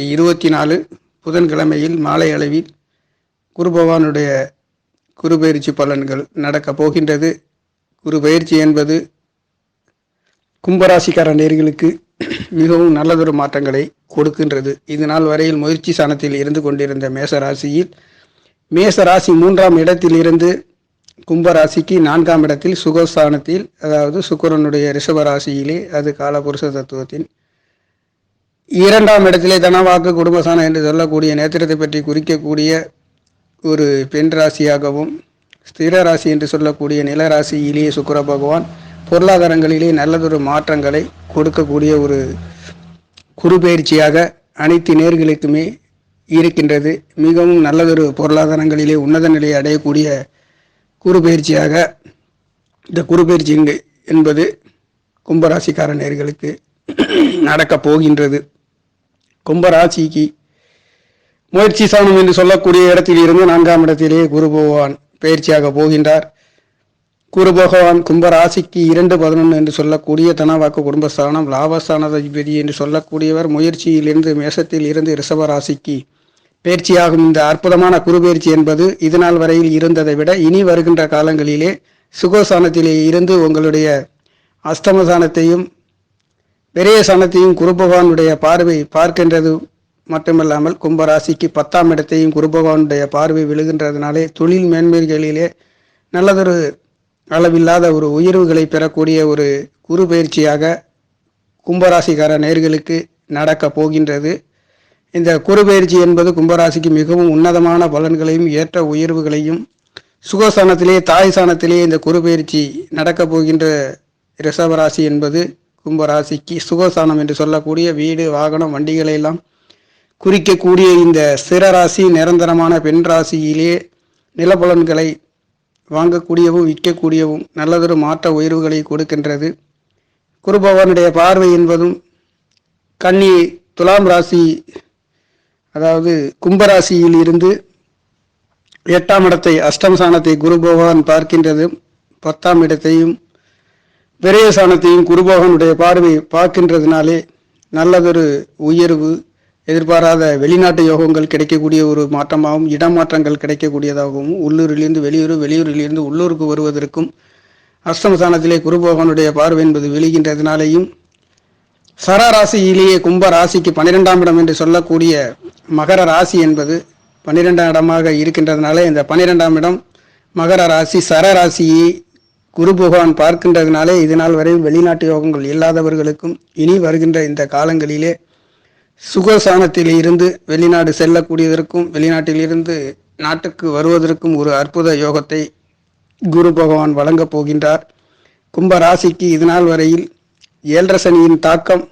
இருபத்தி நாலு புதன்கிழமையில் மாலை அளவில் குரு பகவானுடைய குரு பயிற்சி பலன்கள் நடக்கப் போகின்றது. குரு பயிற்சி என்பது கும்பராசிக்கார நேர்களுக்கு மிகவும் நல்லதொரு மாற்றங்களை கொடுக்கின்றது. இது நாள் வரையில் முயற்சி சாணத்தில் இருந்து கொண்டிருந்த மேசராசியில் மேசராசி மூன்றாம் இடத்தில் இருந்து கும்பராசிக்கு நான்காம் இடத்தில் சுகஸ்தானத்தில் அதாவது சுக்கிரனுடைய ரிஷபராசியிலே அது காலபுருஷ தத்துவத்தின் இரண்டாம் இடத்திலே தனவாக்கு குடும்பசானம் என்று சொல்லக்கூடிய நேத்திரத்தை பற்றி குறிக்கக்கூடிய ஒரு பெண் ராசியாகவும் ஸ்திர ராசி என்று சொல்லக்கூடிய நில ராசியிலேயே சுக்கிர பகவான் பொருளாதாரங்களிலே நல்லதொரு மாற்றங்களை கொடுக்கக்கூடிய ஒரு குறுபெயர்ச்சியாக அனைத்து நேர்களுக்குமே இருக்கின்றது. மிகவும் நல்லதொரு பொருளாதாரங்களிலே உன்னத நிலையை அடையக்கூடிய குறுபெயர்ச்சியாக இந்த குறுபெயர்ச்சி என்பது கும்பராசிக்கார நேர்களுக்கு நடக்கப் போகின்றது. கும்பராசிக்கு முயற்சி சாணம் என்று சொல்லக்கூடிய இடத்தில் இருந்து நான்காம் இடத்திலே குரு பகவான் பயிற்சியாக போகின்றார். குரு பகவான் கும்பராசிக்கு இரண்டு பதினொன்று என்று சொல்லக்கூடிய தனவாக்கு குடும்பஸ்தானம் லாபஸ்தானாதிபதி என்று சொல்லக்கூடியவர் முயற்சியிலிருந்து மேசத்தில் இருந்து ரிஷபராசிக்கு பயிற்சியாகும் இந்த அற்புதமான குரு பயிற்சி என்பது இதுநாள் வரையில் இருந்ததை விட இனி வருகின்ற காலங்களிலே சுகோசானத்திலே இருந்து உங்களுடைய அஸ்தமசானத்தையும் பெரிய சனத்தையும் குருபகவானுடைய பார்வை பார்க்கின்றது மட்டுமல்லாமல் கும்பராசிக்கு பத்தாம் இடத்தையும் குருபகவானுடைய பார்வை விழுகின்றதுனாலே தொழில் மேன்மைகளிலே நல்லதொரு அளவில்லாத ஒரு உயர்வுகளை பெறக்கூடிய ஒரு குரு பயிற்சியாக கும்பராசிக்கார நேர்களுக்கு நடக்கப் போகின்றது. இந்த குரு பயிற்சி என்பது கும்பராசிக்கு மிகவும் உன்னதமான பலன்களையும் ஏற்ற உயர்வுகளையும் சுகஸ்தானத்திலே தாய் சாணத்திலே இந்த குரு பயிற்சி நடக்கப் போகின்ற ரிஷபராசி என்பது கும்பராசிக்கு சுகஸ்தானம் என்று சொல்லக்கூடிய வீடு வாகனம் வண்டிகளை எல்லாம் குறிக்கக்கூடிய இந்த சிறராசி நிரந்தரமான பெண் ராசியிலே நிலபலன்களை வாங்கக்கூடியவும் விற்கக்கூடியவும் நல்லதொரு மாற்ற உயர்வுகளை கொடுக்கின்றது. குருபவனுடைய பார்வை என்பதும் கன்னி துலாம் ராசி அதாவது கும்பராசியில் இருந்து எட்டாம் இடத்தை அஷ்டம் சாணத்தை குரு பகவான் பார்க்கின்றது. பத்தாம் இடத்தையும் விரயசானத்தையும் குருபோகனுடைய பகவானுடைய பார்வை பார்க்கின்றதுனாலே நல்லதொரு உயர்வு எதிர்பாராத வெளிநாட்டு யோகங்கள் கிடைக்கக்கூடிய ஒரு மாற்றமாகவும் இடமாற்றங்கள் கிடைக்கக்கூடியதாகவும் உள்ளூரிலிருந்து வெளியூர் வெளியூரிலிருந்து உள்ளூருக்கு வருவதற்கும் அஷ்டமஸ்தானத்திலே குருபோகனுடைய பார்வை என்பது விழுகின்றதுனாலேயும் சராராசியிலேயே கும்ப ராசிக்கு பன்னிரெண்டாம் இடம் என்று சொல்லக்கூடிய மகர ராசி என்பது பன்னிரெண்டாம் இடமாக இருக்கின்றதுனால இந்த பன்னிரெண்டாம் இடம் மகர ராசி சரராசியை குரு பகவான் பார்க்கின்றதுனாலே இதனால் வரை வெளிநாட்டு யோகங்கள் இல்லாதவர்களுக்கும் இனி வருகின்ற இந்த காலங்களிலே சுகசானத்தில் இருந்து வெளிநாடு செல்லக்கூடியதற்கும் வெளிநாட்டிலிருந்து நாட்டுக்கு வருவதற்கும் ஒரு அற்புத யோகத்தை குரு பகவான் வழங்கப் போகின்றார். கும்ப ராசிக்கு இதனால் வரையில் ஏழரை சனியின் தாக்கம்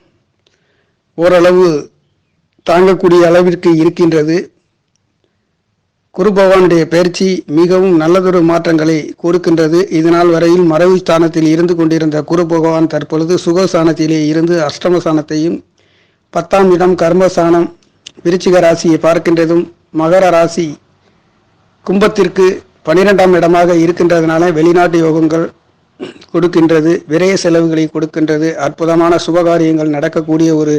ஓரளவு தாங்கக்கூடிய அளவிற்கு இருக்கின்றது. குரு பகவானுடைய பயிற்சி மிகவும் நல்லதொரு மாற்றங்களை கொடுக்கின்றது. இதனால் வரையில் மறைவு ஸ்தானத்தில் இருந்து கொண்டிருந்த குரு பகவான் தற்பொழுது சுகஸ்தானத்திலே இருந்து அஷ்டமஸ்தானத்தையும் பத்தாம் இடம் கர்மஸ்தானம் விருச்சிக ராசியை பார்க்கின்றதும் மகர ராசி கும்பத்திற்கு பனிரெண்டாம் இடமாக இருக்கின்றதுனால வெளிநாட்டு யோகங்கள் கொடுக்கின்றது விரய செலவுகளை கொடுக்கின்றது அற்புதமான சுபகாரியங்கள் நடக்கக்கூடிய ஒரு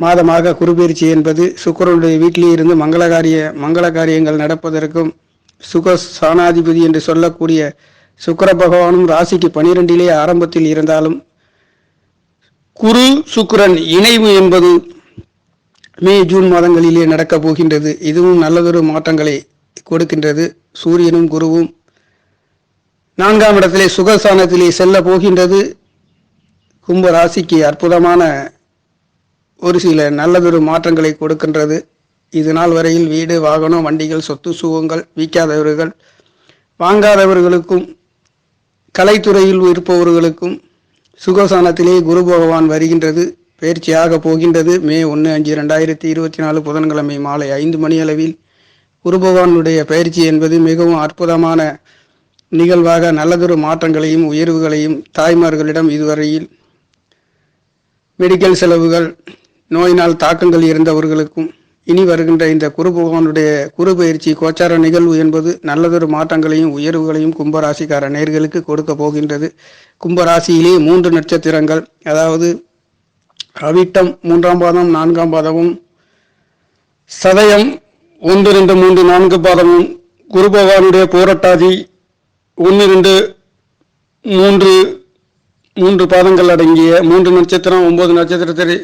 மாதமாக குருபெயர்ச்சி என்பது சுக்கரனுடைய வீட்டிலே இருந்து மங்களகாரிய மங்கள காரியங்கள் நடப்பதற்கும் சுக சாணாதிபதி என்று சொல்லக்கூடிய சுக்கர பகவானும் ராசிக்கு பனிரெண்டிலே ஆரம்பத்தில் இருந்தாலும் குரு சுக்கிரன் இணைவு என்பது மே ஜூன் மாதங்களிலே நடக்கப் போகின்றது. இதுவும் நல்லதொரு மாற்றங்களை கொடுக்கின்றது. சூரியனும் குருவும் நான்காம் இடத்திலே சுகஸ்தானத்திலே செல்ல போகின்றது. கும்ப ராசிக்கு அற்புதமான ஒரு சில நல்லதொரு மாற்றங்களை கொடுக்கின்றது. இது நாள் வரையில் வீடு வாகனம் வண்டிகள் சொத்து சுகங்கள் விற்காதவர்கள் வாங்காதவர்களுக்கும் கலைத்துறையில் இருப்பவர்களுக்கும் சுகசானத்திலே குரு பகவான் வருகின்றது. பயிற்சியாக போகின்றது. மே ஒன்று அஞ்சு ரெண்டாயிரத்தி இருபத்தி நாலு புதன்கிழமை மாலை ஐந்து மணி அளவில் குரு பகவானுடைய பயிற்சி என்பது மிகவும் அற்புதமான நிகழ்வாக நல்லதொரு மாற்றங்களையும் உயர்வுகளையும் தாய்மார்களிடம் இதுவரையில் மெடிக்கல் செலவுகள் நோயினால் தாக்கங்கள் இருந்தவர்களுக்கும் இனி வருகின்ற இந்த குரு பகவானுடைய குரு பயிற்சி கோச்சார நிகழ்வு என்பது நல்லதொரு மாற்றங்களையும் உயர்வுகளையும் கும்பராசிக்கார நேர்களுக்கு கொடுக்க போகின்றது. கும்பராசியிலே மூன்று நட்சத்திரங்கள். அதாவது அவிட்டம் மூன்றாம் பாதம் நான்காம் பாதமும் சதயம் ஒன்று ரெண்டு மூன்று நான்கு பாதமும் குரு பகவானுடைய போராட்டாதி ஒன்று ரெண்டு மூன்று மூன்று பாதங்கள் அடங்கிய மூன்று நட்சத்திரம் ஒன்பது நட்சத்திரத்தை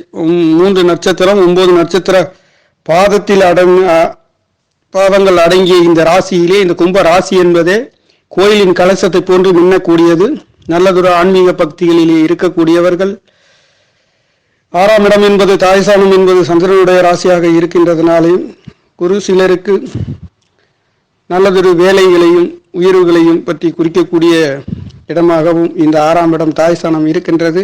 மூன்று நட்சத்திரம் ஒன்பது நட்சத்திர பாதத்தில் அடங்க பாதங்கள் அடங்கிய இந்த ராசியிலே இந்த கும்ப ராசி என்பதே கோயிலின் கலசத்தை போன்று மின்னக்கூடியது. நல்லதொரு ஆன்மீக பக்திகளிலே இருக்கக்கூடியவர்கள். ஆறாம் இடம் என்பது தாய்சானம் என்பது சந்திரனுடைய ராசியாக இருக்கின்றதுனாலேயும் குரு சிலருக்கு நல்லதொரு வேலைகளையும் உயர்வுகளையும் பற்றி குறிக்கக்கூடிய இடமாகவும் இந்த ஆறாம் இடம் தாய்ஸ்தானம் இருக்கின்றது.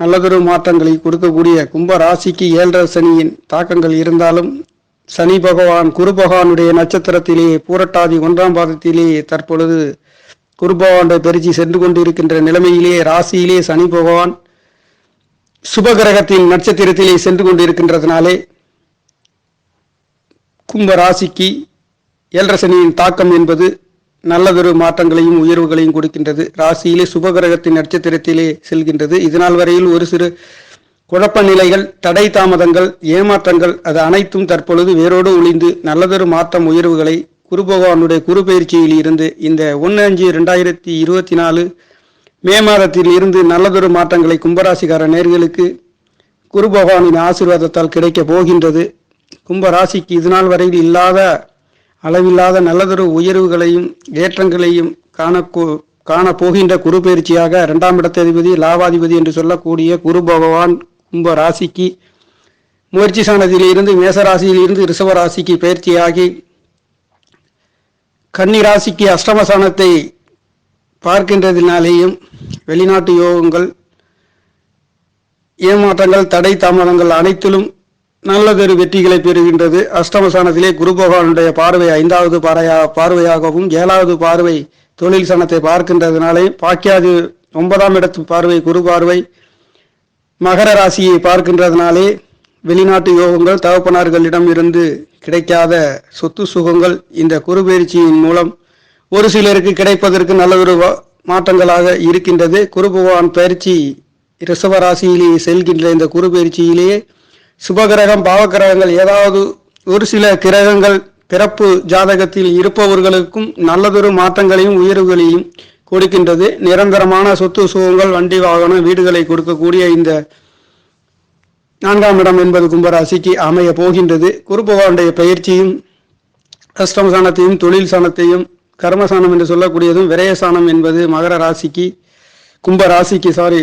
நல்லதொரு மாற்றங்களை கொடுக்கக்கூடிய கும்ப ராசிக்கு ஏழரை சனியின் தாக்கங்கள் இருந்தாலும் சனி பகவான் குரு பகவானுடைய நட்சத்திரத்திலே பூரட்டாதி ஒன்றாம் பாதத்திலேயே தற்பொழுது குரு பகவானுடைய பெருச்சி சென்று கொண்டிருக்கின்ற நிலைமையிலேயே ராசியிலே சனி பகவான் சுபகிரகத்தின் நட்சத்திரத்திலே சென்று கொண்டிருக்கின்றதுனாலே கும்ப ராசிக்கு ஏழரை சனியின் தாக்கம் என்பது நல்லதொரு மாற்றங்களையும் உயர்வுகளையும் கொடுக்கின்றது. ராசியிலே சுபகிரகத்தின் நட்சத்திரத்திலே செல்கின்றது. இதனால் வரையில் ஒரு சிறு குழப்ப நிலைகள் தடை தாமதங்கள் ஏமாற்றங்கள் அது அனைத்தும் தற்பொழுது வேரோடு ஒளிந்து நல்லதொரு மாற்றம் உயர்வுகளை குரு பகவானுடைய குரு பயிற்சியில் இருந்து இந்த ஒன்று அஞ்சு ரெண்டாயிரத்தி இருபத்தி நாலு மே மாதத்தில் இருந்து நல்லதொரு மாற்றங்களை கும்பராசிக்கார நேர்களுக்கு குரு பகவானின் ஆசீர்வாதத்தால் கிடைக்கப் போகின்றது. கும்ப ராசிக்கு இதுநாள் வரையில் இல்லாத அளவில்லாத நல்லதொரு உயர்வுகளையும் ஏற்றங்களையும் காணக்கோ காண போகின்ற குரு பயிற்சியாக இரண்டாம் இடத்ததிபதி லாபாதிபதி என்று சொல்லக்கூடிய குரு பகவான் கும்ப ராசிக்கு முயற்சி சாணத்திலிருந்து மேச ராசியிலிருந்து ரிஷப ராசிக்கு பயிற்சியாகி கன்னி ராசிக்கு அஷ்டமசானத்தை பார்க்கின்றதினாலேயும் வெளிநாட்டு யோகங்கள் ஏமாற்றங்கள் தடை தாமதங்கள் அனைத்திலும் நல்லதொரு வெற்றிகளை பெறுகின்றது. அஷ்டமசானத்திலே குரு பகவானுடைய பார்வை ஐந்தாவது பாறையா பார்வையாகவும் ஏழாவது பார்வை தொழில் சனத்தை பார்க்கின்றதுனாலே பாக்கியாது ஒன்பதாம் இடத்து பார்வை குரு பார்வை. மகர ராசியை பார்க்கின்றதுனாலே வெளிநாட்டு யோகங்கள் தகப்பனார்களிடம் இருந்து கிடைக்காத சொத்து சுகங்கள் இந்த குரு பயிற்சியின் மூலம் ஒரு சிலருக்கு கிடைப்பதற்கு நல்லதொரு மாற்றங்களாக இருக்கின்றது. குரு பகவான் பயிற்சி ரிஷப ராசியிலேயே செல்கின்ற இந்த குரு பயிற்சியிலேயே சுபகிரகம் பாவகிரகங்கள் ஏதாவது ஒரு சில கிரகங்கள் பிறப்பு ஜாதகத்தில் இருப்பவர்களுக்கும் நல்லதொரு மாற்றங்களையும் உயர்வுகளையும் கொடுக்கின்றது. நிரந்தரமான சொத்து சுகங்கள் வண்டி வாகனம் வீடுகளை கொடுக்கக்கூடிய இந்த நான்காம் இடம் என்பது கும்பராசிக்கு அமைய போகின்றது. குரு பகவானுடைய பயிற்சியும் அஷ்டம சாணத்தையும் தொழில் சாணத்தையும் கர்மசானம் என்று சொல்லக்கூடியதும் விரயசானம் என்பது மகர ராசிக்கு கும்ப ராசிக்கு சாரி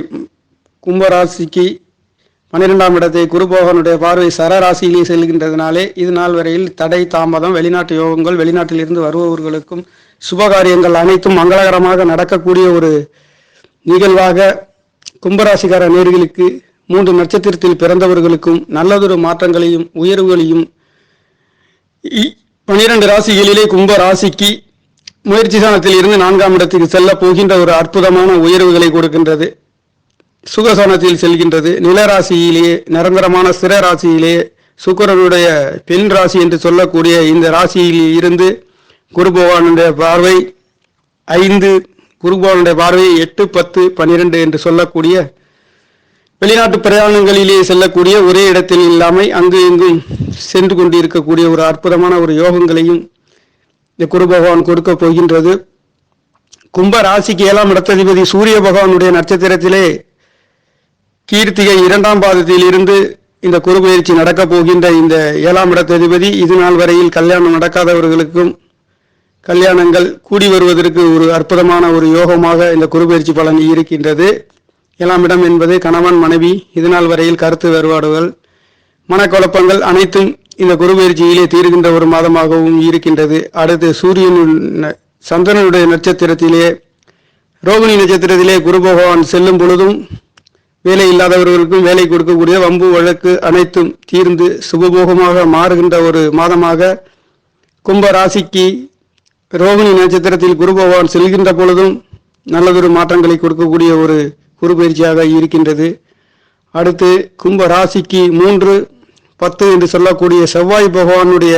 கும்ப ராசிக்கு பன்னிரெண்டாம் இடத்தை குருபோகனுடைய பார்வை சரராசியிலே செல்கின்றதுனாலே இது நாள் வரையில் தடை தாமதம் வெளிநாட்டு யோகங்கள் வெளிநாட்டிலிருந்து வருபவர்களுக்கும் சுபகாரியங்கள் அனைத்தும் மங்களகரமாக நடக்கக்கூடிய ஒரு நிகழ்வாக கும்பராசிக்கார நேர்களுக்கு மூன்று நட்சத்திரத்தில் பிறந்தவர்களுக்கும் நல்லதொரு மாற்றங்களையும் உயர்வுகளையும் இ- பனிரெண்டு ராசிகளிலே கும்ப ராசிக்கு முயற்சி சாணத்தில் இருந்து நான்காம் இடத்துக்கு செல்ல போகின்ற ஒரு அற்புதமான உயர்வுகளை கொடுக்கின்றது. சுகசனத்தில் செல்கின்றது. நிலராசியிலேயே நிரந்தரமான சிற ராசியிலே சுக்கிரனுடைய பெண் ராசி என்று சொல்லக்கூடிய இந்த ராசியில் இருந்து குரு பகவானுடைய பார்வை ஐந்து குரு பகவானுடைய பார்வை எட்டு பத்து பன்னிரெண்டு என்று சொல்லக்கூடிய வெளிநாட்டு பிரயாணங்களிலே செல்லக்கூடிய ஒரே இடத்தில் இல்லாமல் அங்கு இங்கும் சென்று கொண்டிருக்கக்கூடிய ஒரு அற்புதமான ஒரு யோகங்களையும் இந்த குரு பகவான் கொடுக்க போகின்றது. கும்ப ராசிக்கு ஏழாம் இடத்ததிபதி சூரிய பகவானுடைய நட்சத்திரத்திலே கீர்த்திகை இரண்டாம் பாதத்தில் இருந்து இந்த குரு பயிற்சி நடக்கப் போகின்ற இந்த ஏழாம் இடத்ததிபதி இது நாள் வரையில் கல்யாணம் நடக்காதவர்களுக்கும் கல்யாணங்கள் கூடி வருவதற்கு ஒரு அற்புதமான ஒரு யோகமாக இந்த குரு பயிற்சி பலன் இருக்கின்றது. ஏழாம் இடம் என்பது கணவன் மனைவி இது நாள் வரையில் கருத்து வேறுபாடுகள் மனக்குழப்பங்கள் அனைத்தும் இந்த குரு பயிற்சியிலே தீர்கின்ற ஒரு மாதமாகவும் இருக்கின்றது. அடுத்து சூரியன் சந்திரனுடைய நட்சத்திரத்திலே ரோகிணி நட்சத்திரத்திலே குரு பகவான் செல்லும் பொழுதும் வேலை இல்லாதவர்களுக்கும் வேலை கொடுக்கக்கூடிய வம்பு வழக்கு அனைத்தும் தீர்ந்து சுபபோகமாக மாறுகின்ற ஒரு மாதமாக கும்ப ராசிக்கு ரோகிணி நட்சத்திரத்தில் குரு பகவான் செல்கின்ற பொழுதும் நல்லதொரு மாற்றங்களை கொடுக்கக்கூடிய ஒரு குரு பயிற்சியாக இருக்கின்றது. அடுத்து கும்ப ராசிக்கு மூன்று பத்து என்று சொல்லக்கூடிய செவ்வாய் பகவானுடைய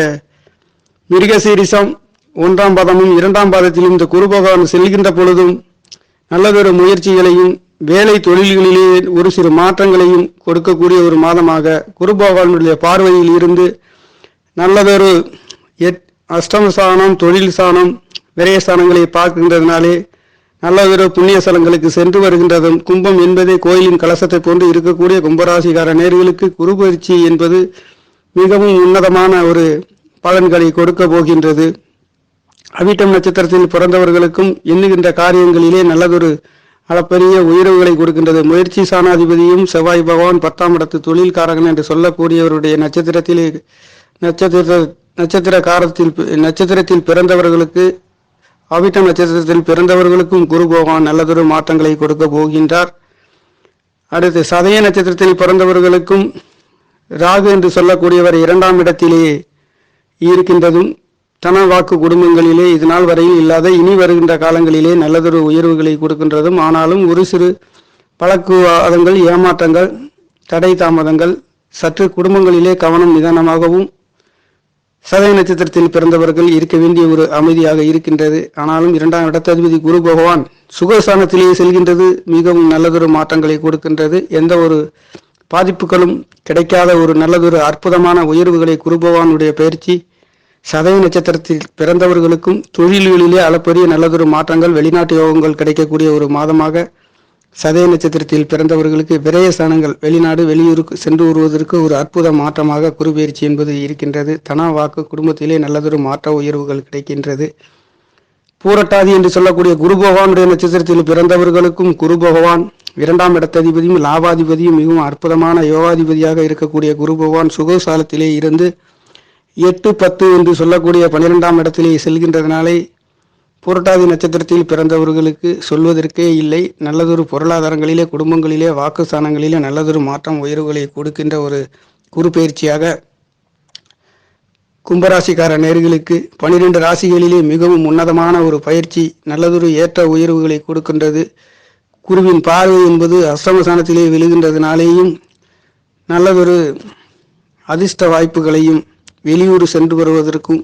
மிருகசீரிசம் ஒன்றாம் பாதமும் இரண்டாம் பாதத்திலும் இந்த குரு பகவான் செல்கின்ற பொழுதும் நல்லதொரு முயற்சிகளையும் வேலை தொழில்களிலே ஒரு சிறு மாற்றங்களையும் கொடுக்கக்கூடிய ஒரு மாதமாக குரு பகவானுடைய பார்வையில் இருந்து நல்லதொரு எட் அஷ்டம சாணம் தொழில் சாணம் விரயஸ்தானங்களை பார்க்கின்றதுனாலே நல்லதொரு புண்ணிய ஸ்தலங்களுக்கு சென்று வருகின்றதும் கும்பம் என்பதே கோயிலின் கலசத்தை போன்று இருக்கக்கூடிய கும்பராசிகார நேர்களுக்கு குரு பயிற்சி என்பது மிகவும் உன்னதமான ஒரு பலன்களை கொடுக்க போகின்றது. அவிட்டம் நட்சத்திரத்தில் பிறந்தவர்களுக்கும் எண்ணுகின்ற காரியங்களிலே நல்லதொரு அளப்பரிய உயர்வுகளை கொடுக்கின்றது. முயற்சி சாணாதிபதியும் செவ்வாய் பகவான் பத்தாம் இடத்து தொழில்காரகன் என்று சொல்லக்கூடியவருடைய நட்சத்திரத்திலே நட்சத்திர நட்சத்திர காரத்தில் நட்சத்திரத்தில் பிறந்தவர்களுக்கு அவிட்ட நட்சத்திரத்தில் பிறந்தவர்களுக்கும் குரு பகவான் நல்லதொரு மாற்றங்களை கொடுக்க போகின்றார். அடுத்து சதய நட்சத்திரத்தில் பிறந்தவர்களுக்கும் ராகு என்று சொல்லக்கூடியவர் இரண்டாம் இடத்திலே இருக்கின்றதும் தன வாக்கு குடும்பங்களிலே இது நாள் வரையில் இல்லாத இனி வருகின்ற காலங்களிலே நல்லதொரு உயர்வுகளை கொடுக்கின்றதும் ஆனாலும் ஒரு சிறு பழக்குவாதங்கள் ஏமாற்றங்கள் தடை தாமதங்கள் சற்று குடும்பங்களிலே கவனம் நிதானமாகவும் சதய நட்சத்திரத்தில் பிறந்தவர்கள் இருக்க வேண்டிய ஒரு அமைதியாக இருக்கின்றது. ஆனாலும் இரண்டாம் இடத்ததிபதி குரு பகவான் சுகஸ்தானத்திலேயே செல்கின்றது மிகவும் நல்லதொரு மாற்றங்களை கொடுக்கின்றது. எந்த ஒரு பாதிப்புகளும் கிடைக்காத ஒரு நல்லதொரு அற்புதமான உயர்வுகளை குரு பகவானுடைய பயிற்சி சதய நட்சத்திரத்தில் பிறந்தவர்களுக்கும் தொழில்களிலே அளப்பரிய நல்லதொரு மாற்றங்கள் வெளிநாட்டு யோகங்கள் கிடைக்கக்கூடிய ஒரு மாதமாக சதய நட்சத்திரத்தில் பிறந்தவர்களுக்கு விரய ஸ்தானங்கள் வெளிநாடு வெளியூருக்கு சென்று வருவதற்கு ஒரு அற்புத மாற்றமாக குருபெயர்ச்சி என்பது இருக்கின்றது. தனா வாக்கு குடும்பத்திலே நல்லதொரு மாற்ற உயர்வுகள் கிடைக்கின்றது. பூரட்டாதி என்று சொல்லக்கூடிய குரு பகவானுடைய நட்சத்திரத்தில் பிறந்தவர்களுக்கும் குரு பகவான் இரண்டாம் இடத்ததிபதியும் லாபாதிபதியும் மிகவும் அற்புதமான யோகாதிபதியாக இருக்கக்கூடிய குரு பகவான் சுகசாலத்திலே இருந்து எட்டு பத்து என்று சொல்லக்கூடிய பன்னிரெண்டாம் இடத்திலே செல்கின்றதுனாலே புரட்டாதி நட்சத்திரத்தில் பிறந்தவர்களுக்கு சொல்வதற்கே இல்லை. நல்லதொரு பொருளாதாரங்களிலே குடும்பங்களிலே வாக்குஸ்தானங்களிலே நல்லதொரு மாற்றம் உயர்வுகளை கொடுக்கின்ற ஒரு குறுப்பெயர்ச்சியாக பயிற்சியாக கும்பராசிக்கார நேர்களுக்கு பனிரெண்டு ராசிகளிலே மிகவும் உன்னதமான ஒரு பயிற்சி நல்லதொரு ஏற்ற உயர்வுகளை கொடுக்கின்றது. குருவின் பார்வை என்பது அஸ்தமசானத்திலே விழுகின்றதுனாலேயும் நல்லதொரு அதிர்ஷ்ட வாய்ப்புகளையும் வெளியூர் சென்று வருவதற்கும்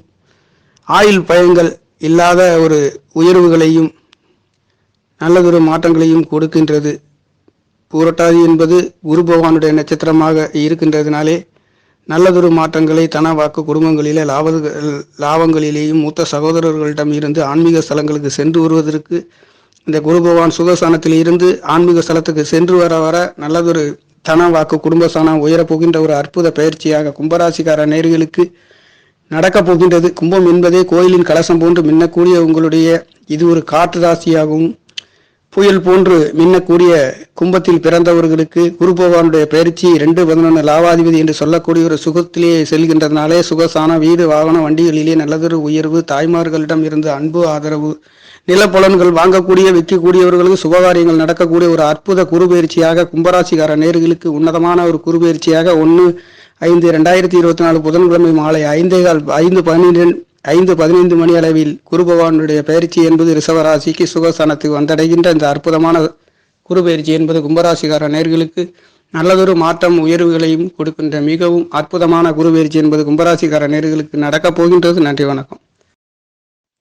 ஆயுள் பயங்கள் இல்லாத ஒரு உயர்வுகளையும் நல்லதொரு மாற்றங்களையும் கொடுக்கின்றது. பூரட்டாதி என்பது குரு பகவானுடைய நட்சத்திரமாக இருக்கின்றதுனாலே நல்லதொரு மாற்றங்களை தனவாக்கு குடும்பங்களிலே லாப லாபங்களிலேயும் மூத்த சகோதரர்களிடம் இருந்து ஆன்மீக ஸ்தலங்களுக்கு சென்று வருவதற்கு இந்த குரு பகவான் சுகஸ்தானத்தில் இருந்து ஆன்மீக ஸ்தலத்துக்கு சென்று வர வர நல்லதொரு தன வாக்கு குடும்பஸ்தானம் உயரப் போகின்ற ஒரு அற்புத பயிற்சியாக கும்பராசிக்கார நேர்களுக்கு நடக்கப் போகின்றது. கும்பம் என்பதே கோயிலின் கலசம் போன்று மின்னக்கூடிய உங்களுடைய இது ஒரு காற்று ராசியாகவும் புயல் போன்று மின்னக்கூடிய கும்பத்தில் பிறந்தவர்களுக்கு குரு பகவானுடைய பயிற்சி ரெண்டு பதினொன்று லாவாதிபதி என்று சொல்லக்கூடிய ஒரு சுகத்திலேயே செல்கின்றதுனாலே சுகசான வீடு வாகன வண்டிகளிலே நல்லதொரு உயர்வு தாய்மார்களிடம் இருந்து அன்பு ஆதரவு நிலப்புலன்கள் வாங்கக்கூடிய விற்கக்கூடியவர்களுக்கு சுபகாரியங்கள் நடக்கக்கூடிய ஒரு அற்புத குருபெயர்ச்சியாக கும்பராசிக்கார நேர்களுக்கு உன்னதமான ஒரு குருபெயர்ச்சியாக ஒன்று ஐந்து ரெண்டாயிரத்தி இருபத்தி நாலு புதன்கிழமை மாலை ஐந்தே கால் ஐந்து பதினைந்து ஐந்து பதினைந்து மணி அளவில் குரு பகவானுடைய பயிற்சி என்பது ரிஷவராசிக்கு சுகஸ்தானத்துக்கு வந்தடைகின்ற இந்த அற்புதமான குரு பயிற்சி என்பது கும்பராசிக்கார நேர்களுக்கு நல்லதொரு மாற்றம் உயர்வுகளையும் கொடுக்கின்ற மிகவும் அற்புதமான குரு பயிற்சி என்பது கும்பராசிக்கார நேர்களுக்கு நடக்கப் போகின்றது. நன்றி வணக்கம்.